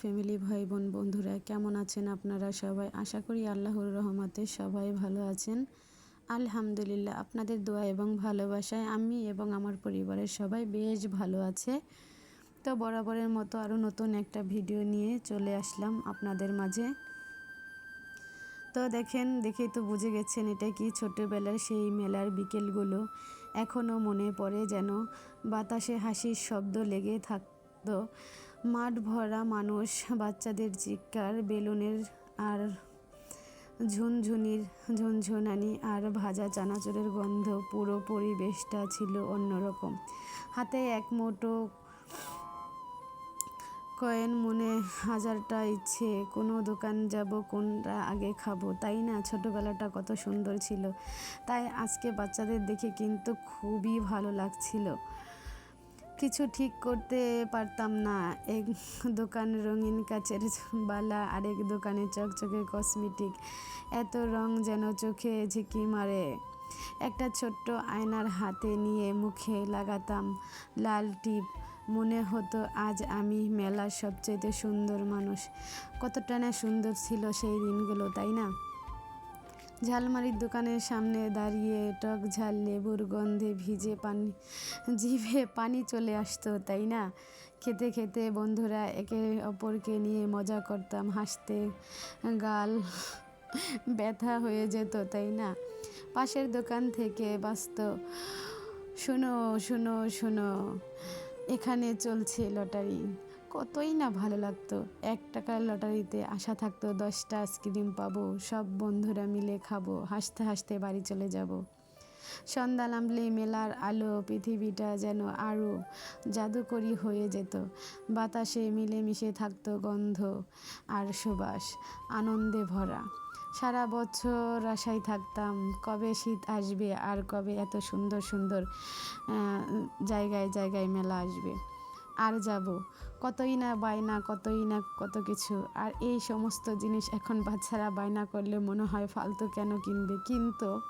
Family ভাই বোন বন্ধুরা, কেমন আছেন আপনারা সবাই? আশা করি আল্লাহর রহমতে সবাই ভালো আছেন। আলহামদুলিল্লাহ, আপনাদের দোয়া এবং ভালোবাসায় আমি এবং আমার পরিবারের সবাই বেশ ভালো আছে। তো বরাবরের মতো আরও নতুন একটা ভিডিও নিয়ে চলে আসলাম আপনাদের মাঝে। তো দেখেন, দেখেই তো বুঝে গেছেন এটা কি ছোটোবেলার সেই মেলার বিকেলগুলো। এখনও মনে পড়ে যেন বাতাসে হাসির শব্দ লেগে থাকতো। মাঠ ভরা মানুষ, বাচ্চাদের চিৎকার, বেলুনের আর ঝুনঝুনির ঝুনঝুনানি আর ভাজা চানাচুরের গন্ধ, পুরো পরিবেশটা ছিল অন্যরকম। হাতে এক মোটো কয়েন মনে হাজারটা ইচ্ছে, কোনো দোকান যাব, কোনটা আগে খাব, তাই না? ছোটোবেলাটা কত সুন্দর ছিল। তাই আজকে বাচ্চাদের দেখে কিন্তু খুবই ভালো লাগছিল। কিছু ঠিক করতে পারতাম না। এক দোকান রঙিন কাচের বালা, আরেক দোকানে চকচকে কসমেটিক। এত রং যেন চোখে ঝিকি মারে। একটা ছোট্ট আয়নার হাতে নিয়ে মুখে লাগাতাম। লাল টিপ, মনে হতো আজ আমি মেলার সবচেয়ে সুন্দর মানুষ। কতটা না সুন্দর ছিল সেই দিনগুলো, তাই না? ঝালমারির দোকানের সামনে দাঁড়িয়ে টক ঝাল, লেবুর গন্ধে ভিজে পানি, জিভে পানি চলে আসতো, তাই না? খেতে খেতে বন্ধুরা একে অপরকে নিয়ে মজা করতাম, হাসতে গাল ব্যথা হয়ে যেত, তাই না? পাশের দোকান থেকে বাঁচত, শুনো শুনো শুনো, এখানে চলছে লটারি। কতই না ভালো লাগতো। এক টাকার লটারিতে আশা থাকতো, দশটা আইসক্রিম পাবো, সব বন্ধুরা মিলে খাব, হাসতে হাসতে বাড়ি চলে যাব। সন্ধ্যা নামলে মেলার আলো, পৃথিবীটা যেন আরও জাদুকরি হয়ে যেত। বাতাসে মিলেমিশে থাকতো গন্ধ আর সুবাস, আনন্দে ভরা। সারা বছর আশায় থাকতাম, কবে শীত আসবে আর কবে এত সুন্দর সুন্দর জায়গায় জায়গায় মেলা আসবে। আর যাব। কতই না বায়না, কতই না কত কিছু। আর এই সমস্ত জিনিস এখন বাচ্চারা বায়না করলে মনে হয় ফালতু কেন কিনবে? কিন্তু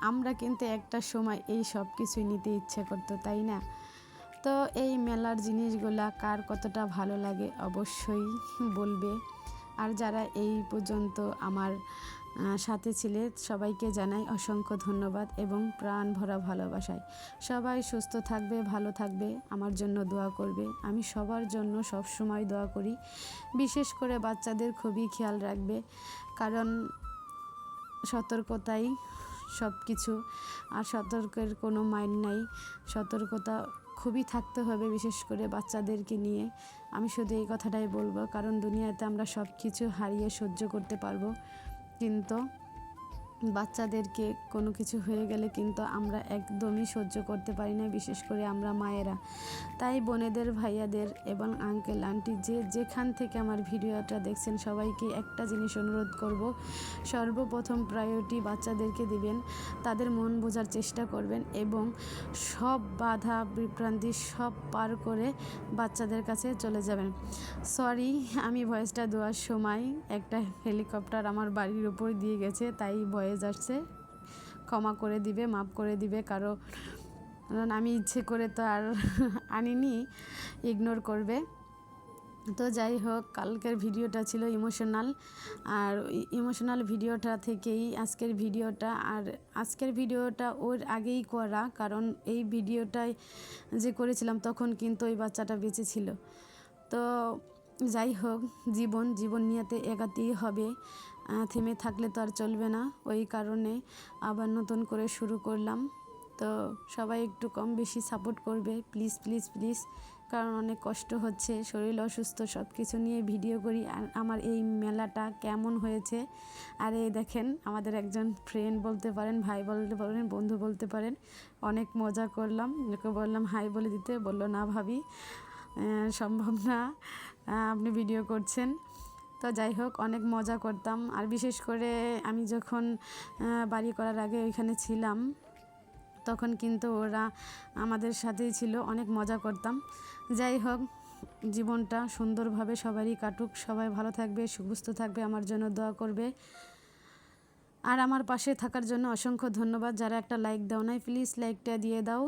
আমরা কিন্তু একটা সময় এই সব কিছুই নিতে ইচ্ছে করতো, তাই না? তো এই মেলার জিনিসগুলা কার কতটা ভালো লাগে অবশ্যই বলবে। আর যারা এই পর্যন্ত আমার সাথে ছিলে, সবাইকে জানাই অসংখ্য ধন্যবাদ এবং প্রাণ ভরা ভালোবাসায়। সবাই সুস্থ থাকবে, ভালো থাকবে, আমার জন্য দোয়া করবে। আমি সবার জন্য সব সময় দোয়া করি। বিশেষ করে বাচ্চাদের খুবই খেয়াল রাখবে। কারণ সতর্কতাই সব কিছু আর সতর্কের কোনো মাইন্ড নাই। সতর্কতা খুবই থাকতে হবে বিশেষ করে বাচ্চাদেরকে নিয়ে। আমি শুধু এই কথাটাই বলব, কারণ দুনিয়াতে আমরা সব কিছু হারিয়ে সহ্য করতে পারব। কিন্তু বাচ্চাদেরকে কোনো কিছু হয়ে গেলে কিন্তু আমরা একদমই সহ্য করতে পারি না, বিশেষ করে আমরা মায়েরা। তাই বোনেদের, ভাইয়াদের এবং আঙ্কেল আন্টি যে যেখান থেকে আমার ভিডিওটা দেখছেন, সবাইকে একটা জিনিস অনুরোধ করব, সর্বপ্রথম প্রায়োরিটি বাচ্চাদেরকে দিবেন, তাদের মন বোঝার চেষ্টা করবেন এবং সব বাধা, বিভ্রান্তি সব পার করে বাচ্চাদের কাছে চলে যাবেন। সরি আমি ভয়েসটা দেওয়ার সময় একটা হেলিকপ্টার আমার বাড়ির উপর দিয়ে গেছে, তাই ভয়েস ভয়েস আসছে ক্ষমা করে দিবে, মাফ করে দিবে, কারও, কারণ আমি ইচ্ছে করে তো আর আনিনি ইগনোর করবে। তো যাই হোক, কালকের ভিডিওটা ছিল ইমোশনাল আর ইমোশনাল ভিডিওটা থেকেই আজকের ভিডিওটা, আর আজকের ভিডিওটা ওর আগেই করা, কারণ এই ভিডিওটাই যে করেছিলাম তখন কিন্তু ওই বাচ্চাটা বেঁচে ছিল। তো যাই হোক জীবন জীবন নিয়েতে এগাতেই হবে থেমে থাকলে তো আর চলবে না। ওই কারণে আবার নতুন করে শুরু করলাম। তো সবাই একটু কম বেশি সাপোর্ট করবে প্লিজ প্লিজ প্লিজ কারণ অনেক কষ্ট হচ্ছে, শরীর অসুস্থ সব কিছু নিয়ে ভিডিও করি। আর আমার এই মেলাটা কেমন হয়েছে? আর এই দেখেন, আমাদের একজন ফ্রেন্ড বলতে পারেন, ভাই বলতে পারেন, বন্ধু বলতে পারেন, অনেক মজা করলাম। ওকে বললাম, হাই বলে দিতে, বলল, না ভাবি সম্ভব না। আপনি ভিডিও করছেন। তো যাই হোক, অনেক মজা করতাম। আর বিশেষ করে আমি যখন বাড়ি করার আগে ওইখানে ছিলাম, তখন কিন্তু ওরা আমাদের সাথেই ছিল, অনেক মজা করতাম। যাই হোক, জীবনটা সুন্দরভাবে সবারই কাটুক। সবাই ভালো থাকবে, সুস্থ থাকবে, আমার জন্য দোয়া করবে। আর আমার পাশে থাকার জন্য অসংখ্য ধন্যবাদ। যারা একটা লাইক দাও নাই প্লিজ লাইকটা দিয়ে দাও।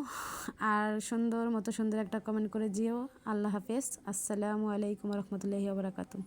আর সুন্দর মতো সুন্দর একটা কমেন্ট করে দিও। আল্লাহ হাফেজ। আসসালামু আলাইকুম রহমতুল্লাহি বারাকাতুহ।